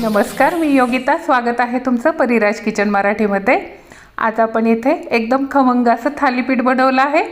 नमस्कार मी योगिता. स्वागत आहे तुमचं परिराज किचन मराठीमध्ये. आज आपण इथे एकदम खमंग असं थालीपीठ बनवलं आहे.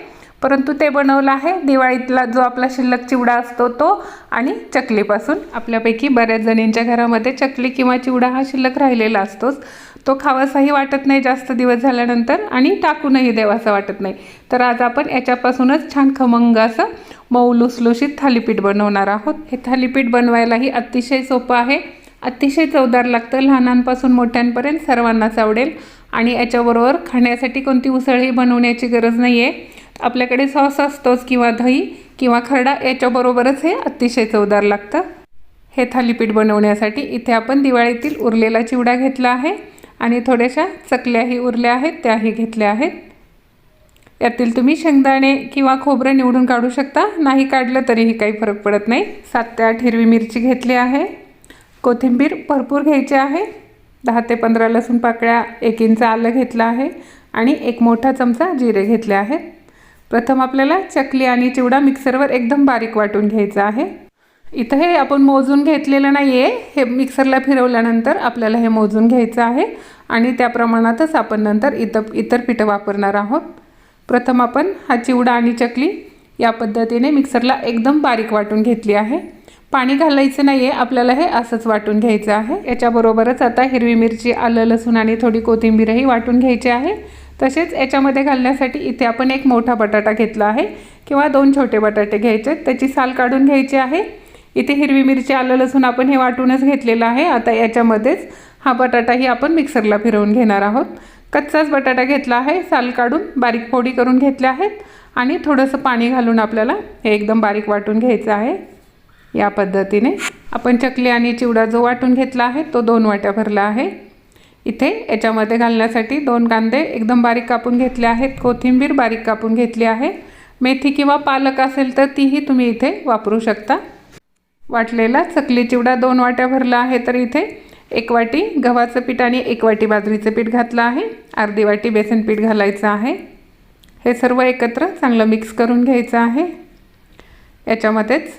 परंतु ते बनवलं आहे दिवाळीतला जो आपला शिल्लक चिवडा असतो तो आणि चकलीपासून. आपल्यापैकी बऱ्याच जणींच्या घरामध्ये चकली किंवा चिवडा हा शिल्लक राहिलेला असतोच. तो खावासाही वाटत नाही जास्त दिवस झाल्यानंतर आणि टाकूनही देवासा वाटत नाही. तर आज आपण याच्यापासूनच छान खमंग असं मऊ लुसलुशीत थालीपीठ बनवणार आहोत. हे थालीपीठ बनवायलाही अतिशय सोपं आहे. अतिशय चवदार लागतं. लहानांपासून मोठ्यांपर्यंत सर्वांनाच आवडेल आणि याच्याबरोबर खाण्यासाठी कोणती उसळही बनवण्याची गरज नाही आहे आपल्याकडे सॉस असतोच किंवा दही किंवा खरडा याच्याबरोबरच हे अतिशय चवदार लागतं. हे थालीपीठ बनवण्यासाठी इथे आपण दिवाळीतील उरलेला चिवडा घेतला आहे. आणि थोड्याशा चकल्याही उरल्या आहेत त्याही घेतल्या आहेत. यातील तुम्ही शेंगदाणे किंवा खोबरं निवडून काढू शकता. नाही काढलं तरीही काही फरक पडत नाही. सात ते आठ हिरवी मिरची घेतली आहे. कोथिंबीर भरपूर घ्यायची आहे. दहा ते पंधरा लसूण पाकळ्या एक इंच आलं घेतलं आहे आणि एक मोठा चमचा जिरे घेतले आहेत प्रथम आपल्याला चकली आणि चिवडा मिक्सरवर एकदम बारीक वाटून घ्यायचा आहे. इथं हे आपण मोजून घेतलेलं नाही आहे हे मिक्सरला फिरवल्यानंतर आपल्याला हे मोजून घ्यायचं आहे आणि त्या प्रमाणातच आपण नंतर इतर इतर पिठं वापरणार आहोत. प्रथम आपण हा चिवडा आणि चकली या पद्धतीने मिक्सरला एकदम बारीक वाटून घेतली आहे. पाणी घालायचं नाही आहे आपल्याला हे असंच वाटून घ्यायचं आहे. याच्याबरोबरच आता हिरवी मिरची आलं लसूण आणि थोडी कोथिंबीरही वाटून घ्यायची आहे. तसेच याच्यामध्ये घालण्यासाठी इथे आपण एक मोठा बटाटा घेतला आहे किंवा दोन छोटे बटाटे घ्यायचे त्याची साल काढून घ्यायची आहे. इथे हिरवी मिरची आलं लसूण आपण हे वाटूनच घेतलेलं आहे. आता याच्यामध्येच हा बटाटाही आपण मिक्सरला फिरवून घेणार आहोत. कच्चाच बटाटा घेतला आहे साल काढून बारीक फोडी करून घेतल्या आहेत आणि थोडंसं पाणी घालून आपल्याला हे एकदम बारीक वाटून घ्यायचं आहे. या पद्धतीने आपण चकली आणि चिवडा जो वाटून घेतला आहे तो दोन वाट्या भरला आहे. इथे याच्यामध्ये घालण्यासाठी दोन कांदे एकदम बारीक कापून घेतले आहेत. कोथिंबीर बारीक कापून घेतली आहे. मेथी किंवा पालक असेल तर तीही तुम्ही इथे वापरू शकता. वाटलेला चकली चिवडा दोन वाट्या भरला आहे तर इथे एक वाटी गव्हाचं पीठ आणि एक वाटी बाजरीचं पीठ घातलं आहे. अर्धी वाटी बेसन पीठ घालायचं आहे. हे सर्व एकत्र चांगलं मिक्स करून घ्यायचं आहे. याच्यामध्येच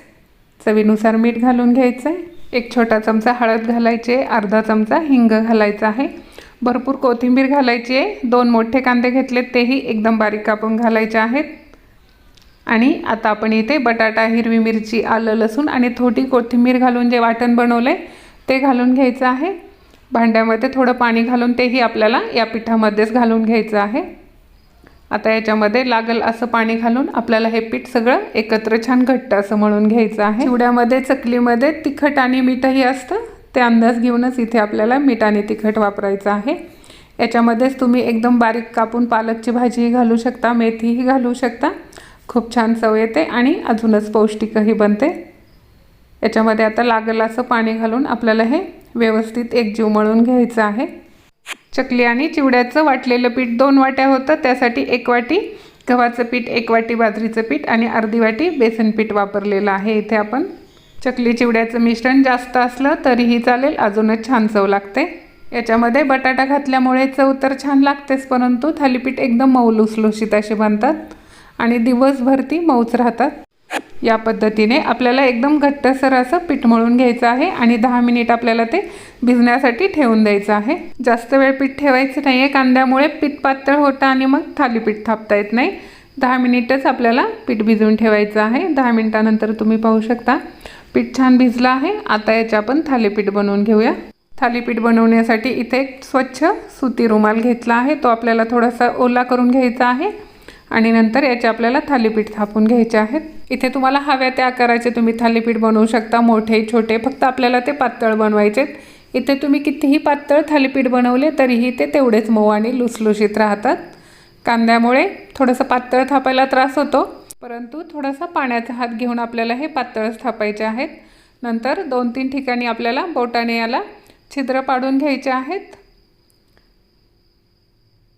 चवीनुसार मीठ घालून घ्यायचं आहे एक छोटा चमचा हळद घालायची आहे अर्धा चमचा हिंग घालायचा आहे. भरपूर कोथिंबीर घालायची आहे. दोन मोठे कांदे घेतलेत तेही एकदम बारीक कापून घालायचे आहेत. आणि आता आपण इथे बटाटा हिरवी मिरची आलं लसूण आणि थोडी कोथिंबीर घालून जे वाटण बनवलं आहे ते घालून घ्यायचं आहे. भांड्यामध्ये थोडं पाणी घालून तेही आपल्याला या पिठामध्येच घालून घ्यायचं आहे. आता याच्यामध्ये लागल असं पाणी घालून आपल्याला हे पीठ सगळं एकत्र छान घट्ट असं म्हणून घ्यायचं आहे. चिवड्यामध्ये चकलीमध्ये तिखट आणि मीठही असतं. ते अंदाज घेऊनच इथे आपल्याला मीठ आणि तिखट वापरायचं आहे. याच्यामध्येच तुम्ही एकदम बारीक कापून पालकची भाजीही घालू शकता मेथीही घालू शकता. खूप छान चव येते आणि अजूनच पौष्टिकही बनते. याच्यामध्ये आता लागल असं पाणी घालून आपल्याला हे व्यवस्थित एकजीव मळून घ्यायचं आहे. चकली आणि चिवड्याचं वाटलेलं पीठ दोन वाट्या होतं. त्यासाठी एक वाटी गव्हाचं पीठ एक वाटी बाजरीचं पीठ आणि अर्धी वाटी बेसन पीठ वापरलेलं आहे. इथे आपण चकली चिवड्याचं मिश्रण जास्त असलं तरीही चालेल. अजूनच छान चव लागते. याच्यामध्ये बटाटा घातल्यामुळे चव तर छान लागतेच परंतु थालीपीठ एकदम मऊ लुसलुशीत असे बनतात आणि दिवसभर ती मऊच राहतात. या पद्धतीने आपल्याला एकदम घट्टसर असं पीठ मळून घ्यायचं आहे आणि दहा मिनिट आपल्याला ते भिजण्यासाठी ठेवून द्यायचं आहे. जास्त वेळ पीठ ठेवायचं नाही आहे कांद्यामुळे पीठ पातळ होतं आणि मग थालीपीठ थापता येत नाही. दहा मिनिटच आपल्याला पीठ भिजवून ठेवायचं आहे. दहा मिनिटानंतर तुम्ही पाहू शकता. पीठ छान भिजलं आहे. आता याचे आपण थालीपीठ बनवून घेऊया. थालीपीठ बनवण्यासाठी इथे एक स्वच्छ सुती रुमाल घेतला आहे. तो आपल्याला थोडासा ओला करून घ्यायचा आहे. आणि नंतर याचे आपल्याला थालीपीठ थापून घ्यायचे आहेत. इथे तुम्हाला हव्या त्या आकाराचे तुम्ही थालीपीठ बनवू शकता. मोठे छोटे फक्त आपल्याला ते पातळ बनवायचे इथे तुम्ही कितीही पातळ थालीपीठ बनवले तरीही ते तेवढेच मऊ आणि लुसलुशीत राहतात. कांद्यामुळे थोडंसं पातळ थापायला त्रास होतो. परंतु थोडासा पाण्याचा हात घेऊन आपल्याला हे पातळच थापायचे आहेत. नंतर दोन तीन ठिकाणी आपल्याला बोटाने याला छिद्र पाडून घ्यायचे आहेत.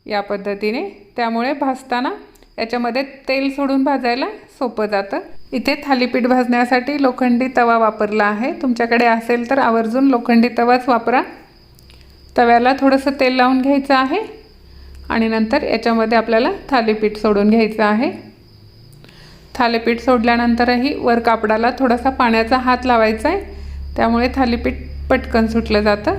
या पद्धतीने त्यामुळे भाजताना याच्यामध्ये तेल सोडून भाजायला सोपं जातं. इथे थालीपीठ भाजण्यासाठी लोखंडी तवा वापरला आहे. तुमच्याकडे असेल तर आवर्जून लोखंडी तवाच वापरा. तव्याला थोडंसं तेल लावून घ्यायचं आहे आणि नंतर याच्यामध्ये आपल्याला थालीपीठ सोडून घ्यायचं आहे. थालीपीठ सोडल्यानंतरही वर कापडाला थोडासा पाण्याचा हात लावायचा आहे. त्यामुळे थालीपीठ पटकन सुटलं जातं.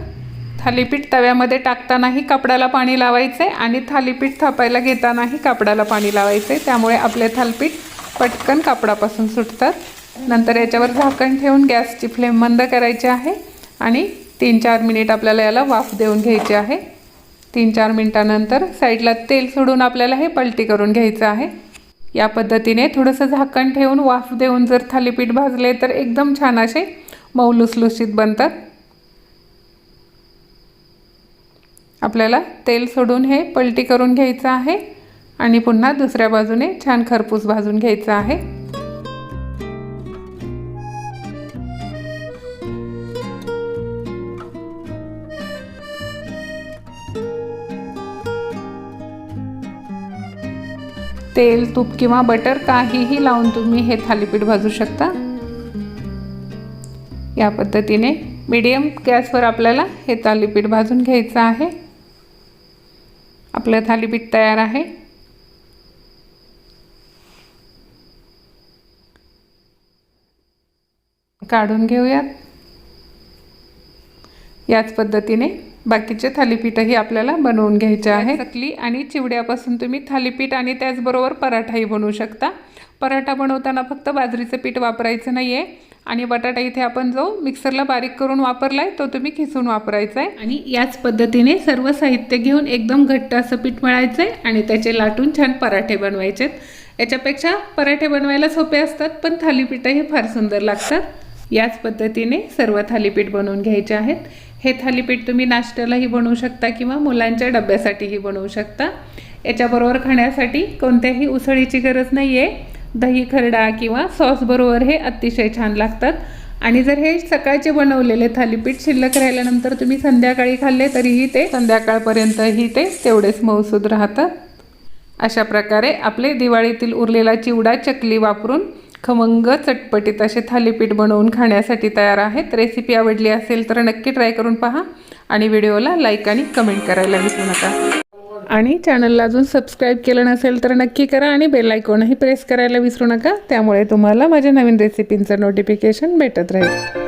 थालीपीठ तव्यामध्ये टाकतानाही कापडाला पाणी लावायचं आहे आणि थालीपीठ थापायला घेतानाही कापडाला पाणी लावायचं. आहे त्यामुळे आपले थालीपीठ पटकन कापडापासून सुटतात. नंतर याच्यावर झाकण ठेवून गॅसची फ्लेम बंद करायची आहे आणि तीन चार मिनिट आपल्याला याला वाफ देऊन घ्यायची आहे. तीन चार मिनटानंतर साईडला तेल सोडून आपल्याला हे पलटी करून घ्यायचं आहे. या पद्धतीने थोडंसं झाकण ठेवून वाफ देऊन जर थालीपीठ भाजले तर एकदम छान असे मऊलुसलुसीत बनतात. आपल्याला तेल सोडून हे पलटी करून घ्यायचं आहे आणि पुन्हा दुसऱ्या बाजूने छान खरपूस भाजून घ्यायचं आहे. तेल तूप किंवा बटर काहीही लावून तुम्ही हे थालीपीठ भाजू शकता. या पद्धतीने मीडियम गॅसवर आपल्याला हे थालीपीठ भाजून घ्यायचं आहे. आपलं थालीपीठ तयार आहे. काढून घेऊयात. याच पद्धतीने बाकीचे थालीपीठही आपल्याला बनवून घ्यायचे आहे चकली आणि चिवड्यापासून तुम्ही थालीपीठ आणि त्याचबरोबर पराठाही बनवू शकता. पराठा बनवताना फक्त बाजरीचं पीठ वापरायचं नाही आहे आणि बटाटा इथे आपण जो मिक्सरला बारीक करून वापरला आहे तो तुम्ही खिसून वापरायचा आहे आणि याच पद्धतीने सर्व साहित्य घेऊन एकदम घट्ट असं पीठ मळायचं आहे आणि त्याचे लाटून छान पराठे बनवायचे याच्यापेक्षा पराठे बनवायला सोपे असतात पण थालीपीठही फार सुंदर लागतात. याच पद्धतीने सर्व थालीपीठ बनवून घ्यायचे आहेत. हे थालीपीठ तुम्ही नाश्त्यालाही बनवू शकता किंवा मुलांच्या डब्यासाठीही बनवू शकता. याच्याबरोबर खाण्यासाठी कोणत्याही उसळीची गरज नाही आहे दही खरडा किंवा सॉसबरोबर हे अतिशय छान लागतात. आणि जर हे सकाळचे बनवलेले थालीपीठ शिल्लक राहिल्यानंतर तुम्ही संध्याकाळी खाल्ले तरीही ते संध्याकाळपर्यंतही ते तेवढेच मऊसूद राहतात. अशा प्रकारे आपले दिवाळीतील उरलेला चिवडा चकली वापरून खमंग चटपटीत असे थालीपीठ बनवून खाण्यासाठी तयार आहेत. रेसिपी आवडली असेल तर नक्की ट्राय करून पहा आणि व्हिडिओला लाईक आणि कमेंट करायला विसरू नका. आणि चॅनलला अजून सबस्क्राईब केलं नसेल तर नक्की करा आणि बेल आयकॉनही प्रेस करायला विसरू नका. त्यामुळे तुम्हाला माझ्या नवीन रेसिपींचं नोटिफिकेशन भेटत राहील.